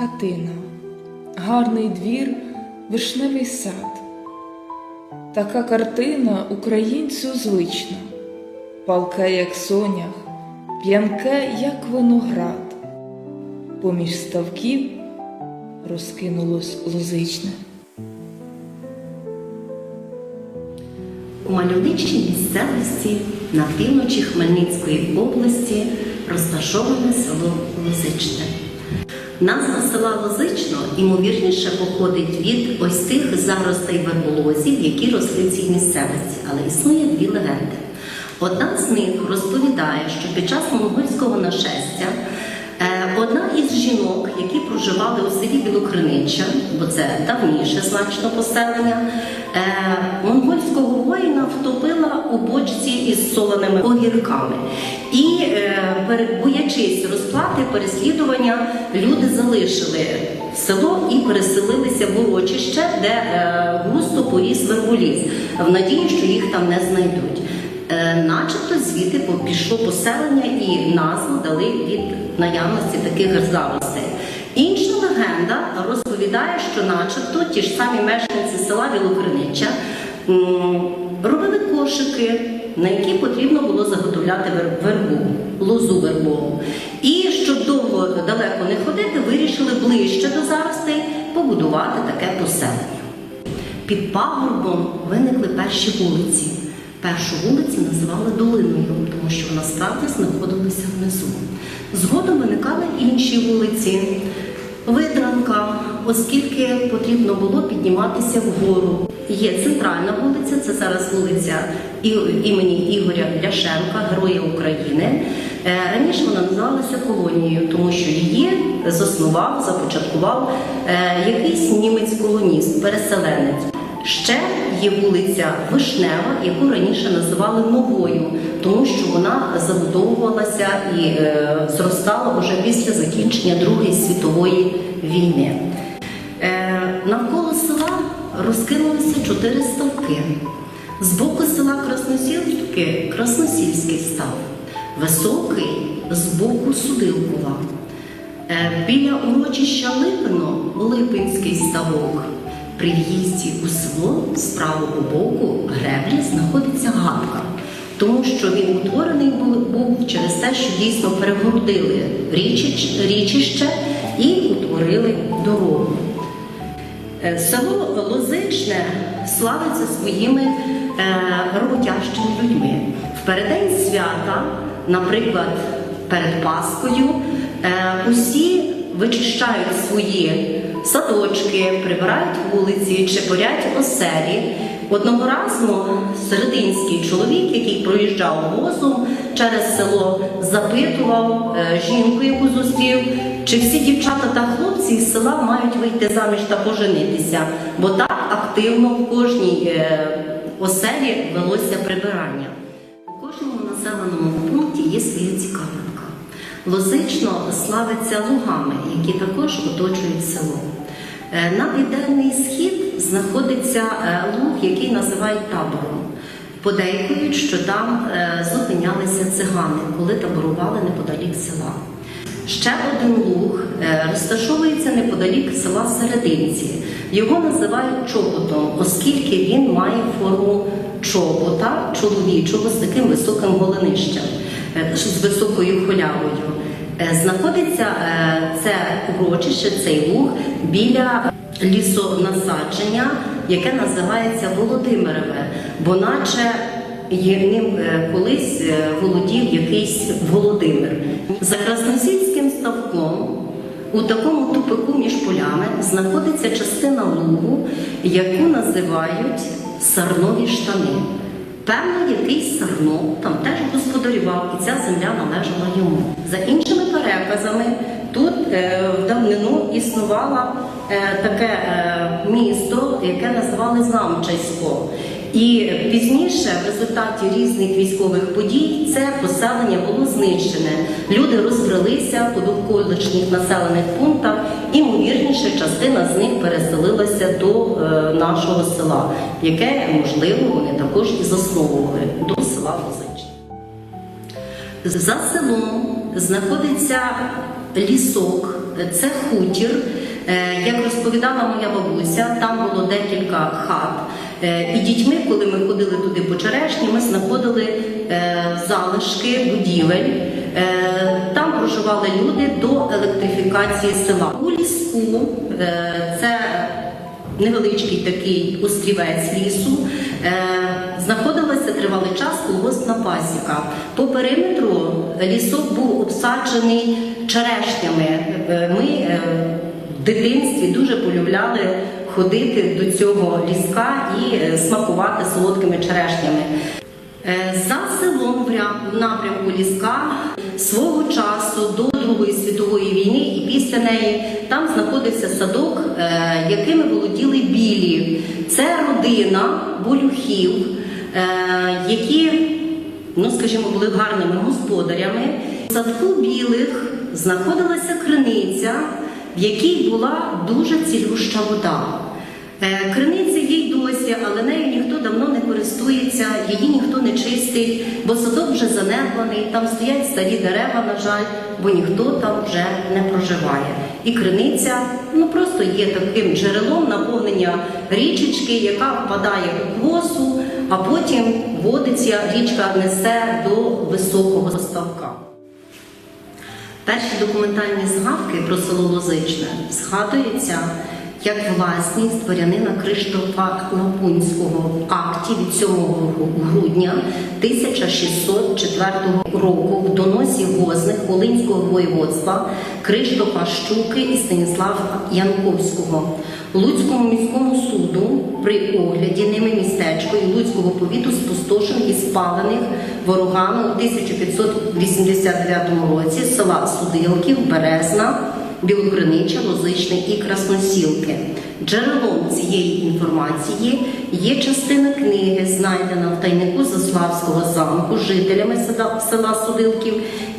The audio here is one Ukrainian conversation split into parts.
хатина, гарний двір, вишневий сад. Така картина українцю звична, палке, як сонях, п'янке, як виноград. Поміж ставків розкинулось лозичне. У мальовничій місцевості на півночі Хмельницької області розташоване село Лозичне. Назва села Лозично ймовірніше походить від ось тих заростей верболозів, які росли в цій місцевості, але існує дві легенди. Одна з них розповідає, що під час монгольського нашестя е, одна із жінок, які проживали у селі Білокринича, бо це давніше значно поселення, е, монгольського воїна втопила у бочці із солоними огірками. І, е, боячись розплати, переслідування, люди залишили село і переселилися в урочище, де е, густо поріс верболіз, в надії, що їх там не знайдуть. Начебто звідти пішло поселення і назву дали від наявності таких заростей. Інша легенда розповідає, що начебто ті ж самі мешканці села Білокринича робили кошики, на які потрібно було заготовляти вер- вербу, лозу вербову. І щоб довго далеко не ходити, вирішили ближче до заростей побудувати таке поселення. Під пагорбом виникли перші вулиці. Першу вулицю називали долиною, тому що вона справді знаходилася внизу. Згодом виникали інші вулиці. Видранка, оскільки потрібно було підніматися вгору. Є центральна вулиця, це зараз вулиця імені Ігоря Ляшенка, Героя України. Е, Раніше вона називалася колонією, тому що її заснував, започаткував е, якийсь німець-колоніст, переселенець. Ще є вулиця Вишнева, яку раніше називали новою, тому що вона забудовувалася і е, зростала вже після закінчення Другої світової війни. Е, навколо села розкинулися чотири ставки. З боку села Красносілки Красносільський став, високий з боку Судилкова. Е, Біля урочища Липино Липинський ставок. При в'їзді у село з правого боку греблі знаходиться гадка, тому що він утворений був, через те, що дійсно перегородили річище і утворили дорогу. Е, Село Лозичне славиться своїми е, роботящими людьми. В переддень свята, наприклад, перед Паскою, е, усі вичищають свої садочки, прибирають вулиці, чепурять оселі. Одного разу серединський чоловік, який проїжджав возом через село, запитував е, жінку, яку зустрів, чи всі дівчата та хлопці із села мають вийти заміж та поженитися, бо так активно в кожній е, оселі велося прибирання. У кожному населеному Лозично славиться лугами, які також оточують село. Е, На південний схід знаходиться е, луг, який називають табором. Подейкують, що там е, зупинялися цигани, коли таборували неподалік села. Ще один луг розташовується неподалік села Серединці. Його називають чоботом, оскільки він має форму чобота чоловічого з таким високим голенищем, з високою холявою. Е, Знаходиться е, це урочище, цей луг біля лісонасадження, яке називається Володимирове, бо наче ним е, колись е, володів якийсь Володимир. За Красносільським ставком у такому тупику між полями знаходиться частина лугу, яку називають сарнові штани. Певно, якийсь Сагно там теж господарював, і ця земля належала йому. За іншими переказами, тут е, в давнину існувало е, таке е, місто, яке називали Замчайсько. І пізніше, в результаті різних військових подій, це поселення було знищене. Люди розбрелися по довколишніх населених пунктах, і ймовірніше, частина з них переселилася до е, нашого села, яке, можливо, вони також і засновували до села Лозичне. За селом знаходиться лісок, Це хутір. Е, Як розповідала моя бабуся, там було декілька хат. Е, І дітьми, коли ми ходили туди по черешні, ми знаходили е, залишки будівель. Е, Там проживали люди до електрифікації села. У ліску це невеличкий такий острівець лісу. Знаходилася тривалий час колгоспна пасіка. По периметру лісок був обсаджений черешнями. Ми дитинстві дуже полюбляли ходити до цього ліска і е, смакувати солодкими черешнями. Е, За селом в напрямку ліска свого часу до Другої світової війни і після неї там знаходився садок, е, якими володіли білі. Це родина болюхів, які, ну скажімо, були гарними господарями. В садку білих знаходилася криниця, в якій була дуже цілюща вода. Е, Криниця є й досі, але нею ніхто давно не користується, її ніхто не чистить, бо садок вже занедбаний, там стоять старі дерева, на жаль, бо ніхто там вже не проживає. І криниця ну просто є таким джерелом наповнення річечки, яка впадає у косу, а потім водиться, річка несе до високого ставка. Перші документальні згадки про село Лозичне згадуються як власність дворянина Криштофа Лапунського в акті від 7 грудня 1604 року доносі гозних Волинського воєводства Криштофа Щуки і Станіслава Янковського. Луцькому міському суду при огляді ними містечко і Луцького повіту спустошених і спалених ворогами у 1589 році села Судилків, Березна, Білокринича, Лозичне і Красносілки. Джерелом цієї інформації є частина книги, знайдена в тайнику Заславського замку жителями села- Судилків,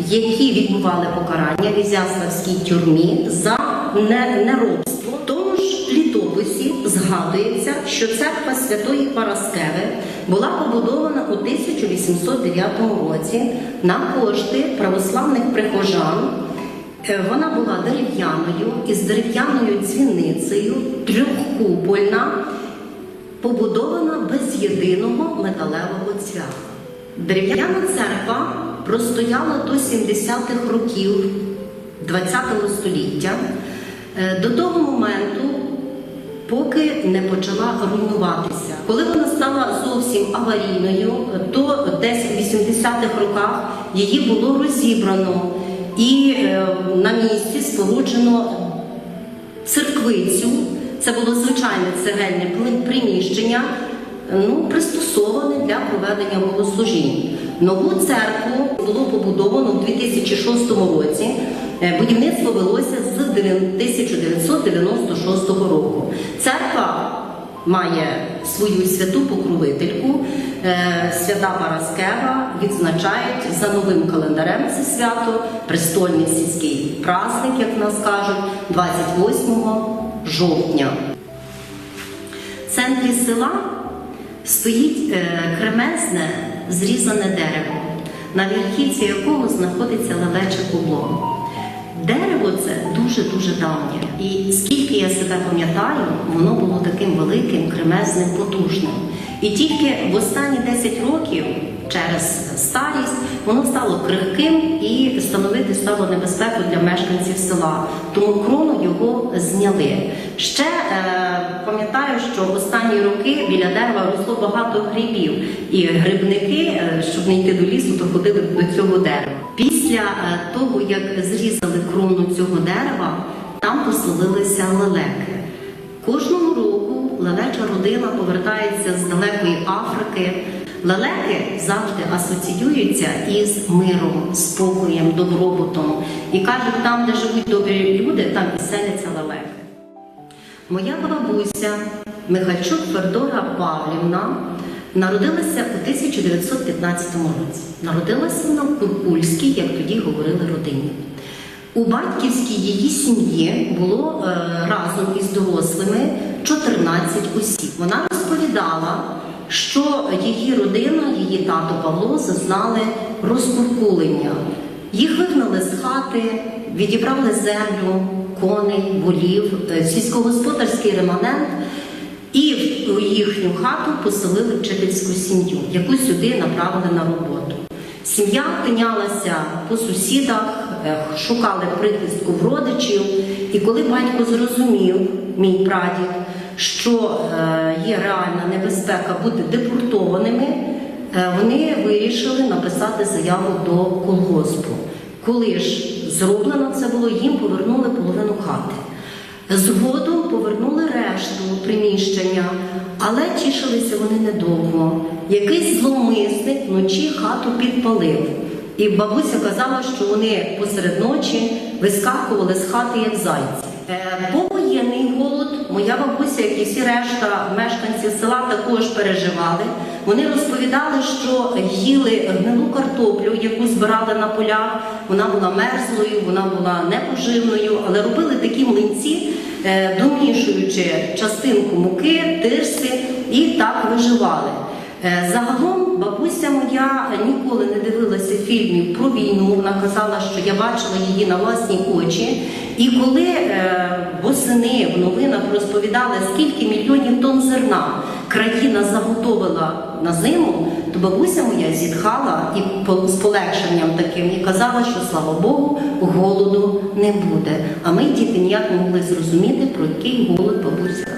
які відбували покарання в Ізяславській тюрмі за неробство. В тому ж літописі згадується, що церква Святої Параскеви була побудована у 1809 році на кошти православних прихожан. Вона була дерев'яною із дерев'яною дзвіницею, трьохкупольна, побудована без єдиного металевого цвяха. Дерев'яна церква простояла до 70-х років ХХ століття, е, до того моменту, поки не почала руйнуватися. Коли вона стала зовсім аварійною, то десь в 80-х роках її було розібрано і е, на місці споруджено церквицю. Це було звичайне цегельне приміщення, ну, пристосоване для проведення богослужінь. Нову церкву було побудовано у 2006 році. Е, Будівництво велося з 1996 року. Церква має свою святу покровительку. Е, Свята Параскева відзначають за новим календарем це свято, престольний сільський праздник, як нас кажуть, 28 жовтня. В центрі села стоїть е, кремезне зрізане дерево, на верхівці якого знаходиться лелече кубло. Дерево це дуже-дуже давнє. І скільки я себе пам'ятаю, воно було таким великим, кремезним, потужним. І тільки в останні 10 років, через старість, воно стало крихким і становити стало небезпеку для мешканців села. Тому крону його зняли. Ще е, пам'ятаю, що останні роки біля дерева росло багато грибів, і грибники, е, щоб не йти до лісу, то ходили до цього дерева. Після е, того, як зрізали крону цього дерева, там поселилися лелеки. Кожного року лелеча родина повертається з далекої Африки. Лелеки завжди асоціюються із миром, спокоєм, добробутом. І кажуть, там, де живуть добрі люди, там і селяться лелеки. Моя бабуся Михальчук Федора Павлівна народилася у 1915 році. Народилася в Куркульській, як тоді говорили родині. У батьківській її сім'ї було е, разом із дорослими 14 осіб. Вона розповідала, що її родина, її тато Павло зазнали розкуркулення. Їх вигнали з хати, відібрали землю, коней, волів, е, сільськогосподарський реманент. І в їхню хату поселили вчительську сім'ю, яку сюди направили на роботу. Сім'я опинялася по сусідах, е, шукали прихистку в родичів. І коли батько зрозумів, мій прадід, що е, є реальна небезпека бути депортованими, е, вони вирішили написати заяву до колгоспу. Коли ж зроблено це було, їм повернули половину хати. Згодом повернули решту приміщення, але тішилися вони недовго. Якийсь зловмисник вночі хату підпалив. І бабуся казала, що вони посеред ночі вискакували з хати як зайці. Е, голод, моя бабуся, як і всі решта мешканців села, також переживали. Вони розповідали, що їли гнилу картоплю, яку збирали на полях. Вона була мерзлою, вона була непоживною, але робили такі млинці, е, домішуючи частинку муки, тирси, і так виживали. Е, Загалом бабуся моя ніколи не дивилася фільмів про війну. Вона казала, що я бачила її на власні очі. І коли е, восени в новинах розповідали, скільки мільйонів тонн зерна країна заготовила на зиму, то бабуся моя зітхала і з полегшенням таким і казала, що слава Богу, голоду не буде. А ми діти ніяк не могли зрозуміти, про який голод бабуся